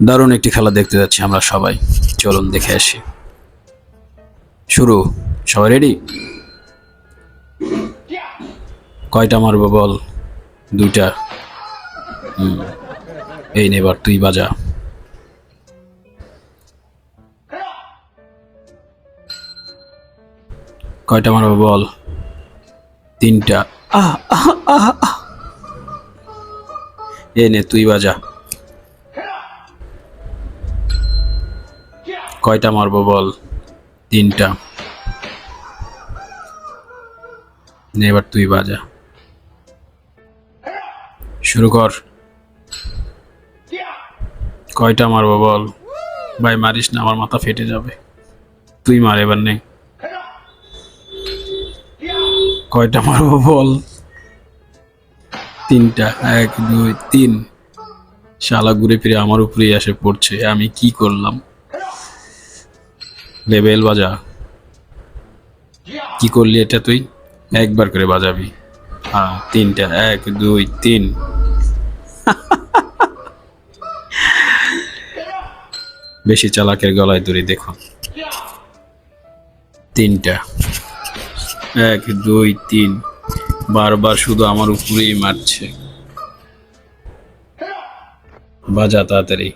দারুণ একটি খেলা দেখতে যাচ্ছি আমরা সবাই। চলুন দেখে আসি। শুরু। সবাই রেডি কয়টা মারবো বল? দুইটা। এই নে এবার তুই বাজা। কয়টা মারবো বল? তিনটা। আহ আহ আহ। এই নে তুই বাজা। কয়টা মারবো বল? তিনটা। এবার তুই বাজা। শুরু কর। কয়টা মারবো বল? ভাই, মারিস না, আমার মাথা ফেটে যাবে। তুই মার, এবার নে। কয়টা মারবো বল? তিনটা। এক, দুই, তিন। শালা ঘুরে ফিরে আমার উপরেই এসে পড়ছে। আমি কি করলাম? লেবেল বাজা। কি করলি এটা তুই? একবার করে বাজাবি। হ্যাঁ তিনটা। এক, দুই, তিন। বেশি চালাকের গলায় দড়ি দেখুন তিনটা। এক, দুই, তিন। বারবার শুধু আমার উপরেই মারছে। বাজা তাড়াতাড়ি।